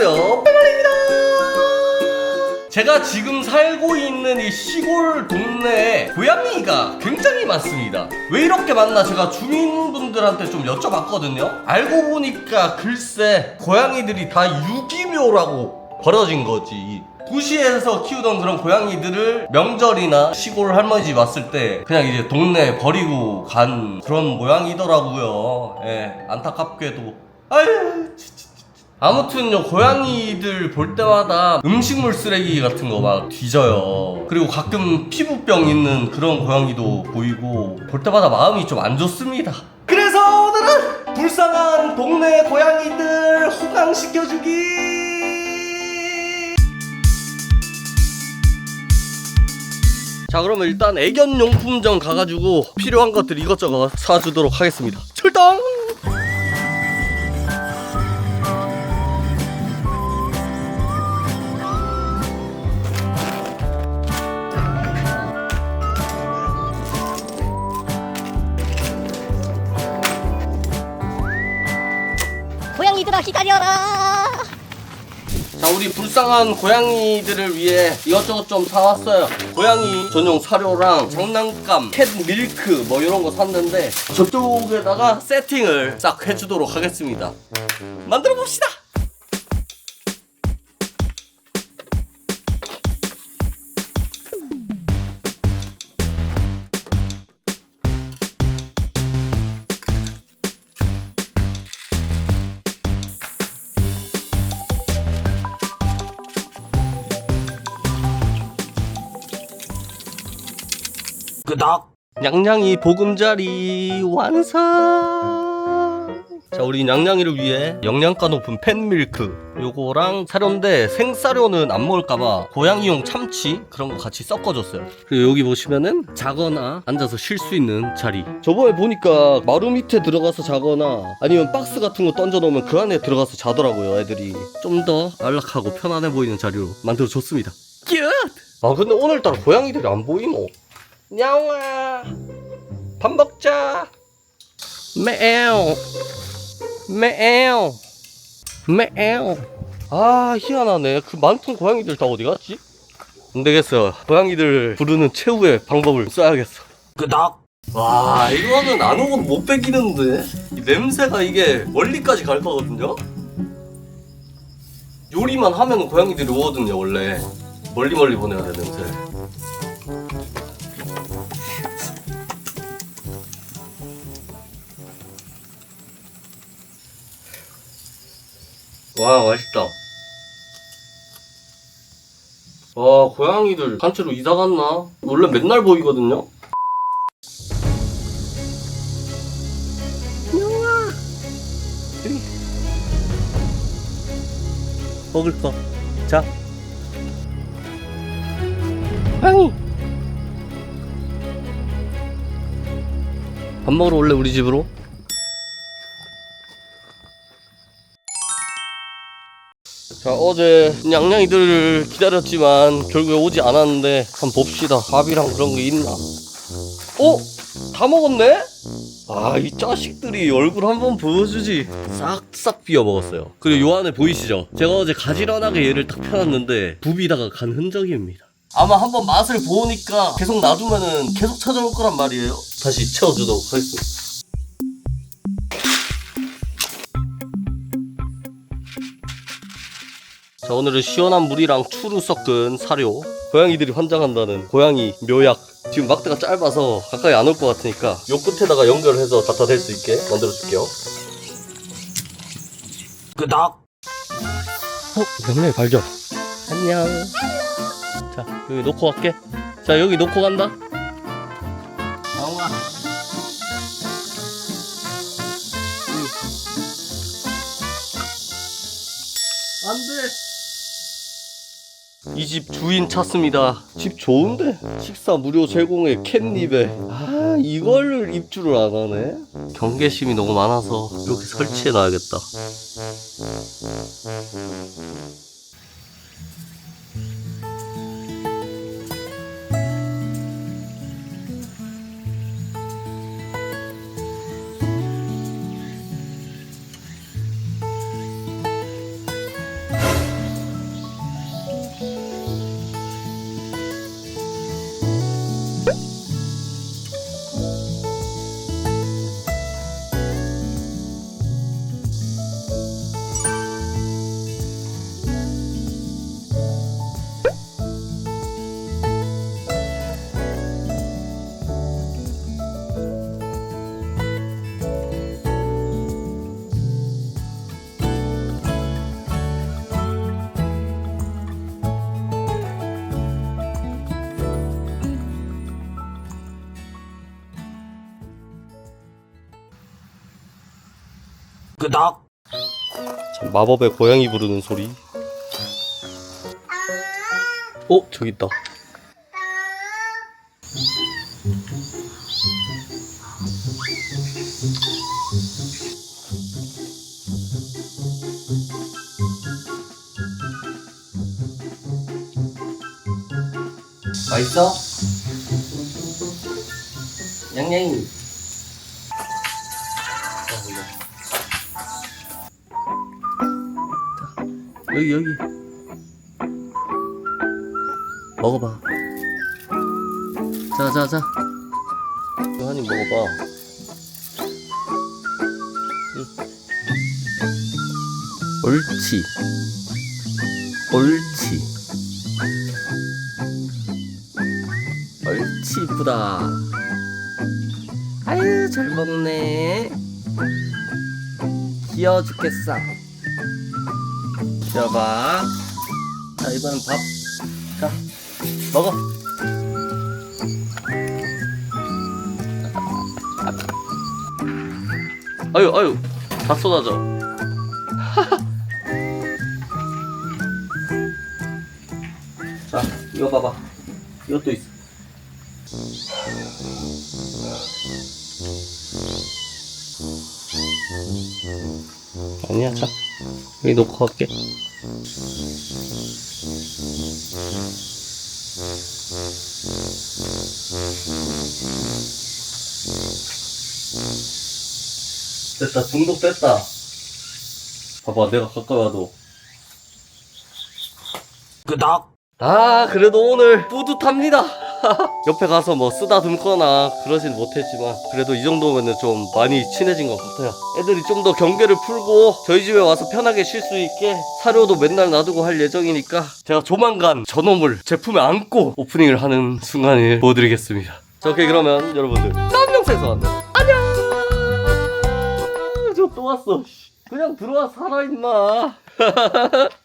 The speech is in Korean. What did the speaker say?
안녕하세요. 빼말입니다. 제가 지금 살고 있는 이 시골 동네에 고양이가 굉장히 많습니다. 왜 이렇게 많나 제가 주민분들한테 좀 여쭤봤거든요. 알고 보니까 글쎄 고양이들이 다 유기묘라고 버려진 거지. 도시에서 키우던 그런 고양이들을 명절이나 시골 할머니 집 왔을 때 그냥 이제 동네에 버리고 간 그런 모양이더라고요. 예 안타깝게도. 아유 치. 아무튼요 고양이들 볼 때마다 음식물 쓰레기 같은 거 막 뒤져요. 그리고 가끔 피부병 있는 그런 고양이도 보이고 볼 때마다 마음이 좀 안 좋습니다. 그래서 오늘은 불쌍한 동네 고양이들 호강시켜주기! 자 그러면 일단 애견용품점 가가지고 필요한 것들 이것저것 사주도록 하겠습니다. 출동! 기다려라 자 우리 불쌍한 고양이들을 위해 이것저것 좀 사왔어요. 고양이 전용 사료랑 장난감 캣 밀크 뭐 이런 거 샀는데 저쪽에다가 세팅을 싹 해주도록 하겠습니다. 만들어 봅시다 끄덕 냥냥이 보금자리 완성. 자 우리 냥냥이를 위해 영양가 높은 팬밀크. 요거랑 사료인데 생사료는 안 먹을까봐 고양이용 참치 그런 거 같이 섞어줬어요. 그리고 여기 보시면은 자거나 앉아서 쉴 수 있는 자리. 저번에 보니까 마루 밑에 들어가서 자거나 아니면 박스 같은 거 던져 놓으면 그 안에 들어가서 자더라고요 애들이. 좀 더 안락하고 편안해 보이는 자리로 만들어줬습니다. 큐! 아 근데 오늘따라 고양이들이 안 보이노 냐옹아 밥 먹자. 매우 매우 매우 아 희한하네. 그 많던 고양이들 다 어디 갔지? 안 되겠어. 고양이들 부르는 최후의 방법을 써야겠어. 끄덕 와 이거는 안 오면 못 빼기는데. 이 냄새가 이게 멀리까지 갈 거거든요? 요리만 하면 고양이들이 오거든요 원래. 멀리 멀리 보내야 돼 냄새 와 맛있다. 와 고양이들 단체로 이사 갔나? 원래 맨날 보이거든요? 영아 먹을 거자. 고양이 밥 먹으러 올래 우리 집으로? 자 어제 냥냥이들을 기다렸지만 결국에 오지 않았는데 한번 봅시다. 밥이랑 그런 게 있나? 어? 다 먹었네? 아 이 자식들이 얼굴 한번 보여주지. 싹싹 비워 먹었어요. 그리고 요 안에 보이시죠? 제가 어제 가지런하게 얘를 딱 펴놨는데 부비다가 간 흔적입니다. 아마 한번 맛을 보니까 계속 놔두면은 계속 찾아올 거란 말이에요. 다시 채워주도록 하겠습니다 자 오늘은 시원한 물이랑 추루 섞은 사료. 고양이들이 환장한다는 고양이 묘약. 지금 막대가 짧아서 가까이 안 올 것 같으니까 요 끝에다가 연결해서 갖다 댈 수 있게 만들어 줄게요. 끄덕 어? 명령의 발견. 안녕. 자 여기 놓고 갈게. 자 여기 놓고 간다 이 집 주인 찾습니다. 집 좋은데 식사 무료 제공에 캣닙에 아 이걸 입주를 안 하네. 경계심이 너무 많아서 이렇게 설치해 놔야겠다. 끄덕. 참 마법의 고양이 부르는 소리. 어 저기 있다. 맛있어? 양양이. 여기 여기. 먹어봐. 자, 자, 자. 이거 한입 먹어봐. 응. 옳지. 옳지. 옳지, 이쁘다. 아유, 잘 먹네. 귀여워 죽겠어. 귀여봐. 자, 이번엔 밥. 자, 먹어. 아유, 아유, 다 쏟아져. 자, 이거 봐봐. 이것도 있어. 아니야, 자. 여기 놓고 갈게. 됐다, 중독됐다. 봐봐, 내가 가까이 와도. 끄덕! 아, 그래도 오늘 뿌듯합니다. 옆에 가서 뭐 쓰다듬거나 그러진 못했지만 그래도 이 정도면은 좀 많이 친해진 것 같아요. 애들이 좀 더 경계를 풀고 저희 집에 와서 편하게 쉴 수 있게 사료도 맨날 놔두고 할 예정이니까 제가 조만간 저놈을 제품에 안고 오프닝을 하는 순간을 보여드리겠습니다. 자, 오케이 그러면 여러분들 깜명새에서 만나요. 안녕. 저 또 왔어. 그냥 들어와 살아 임마.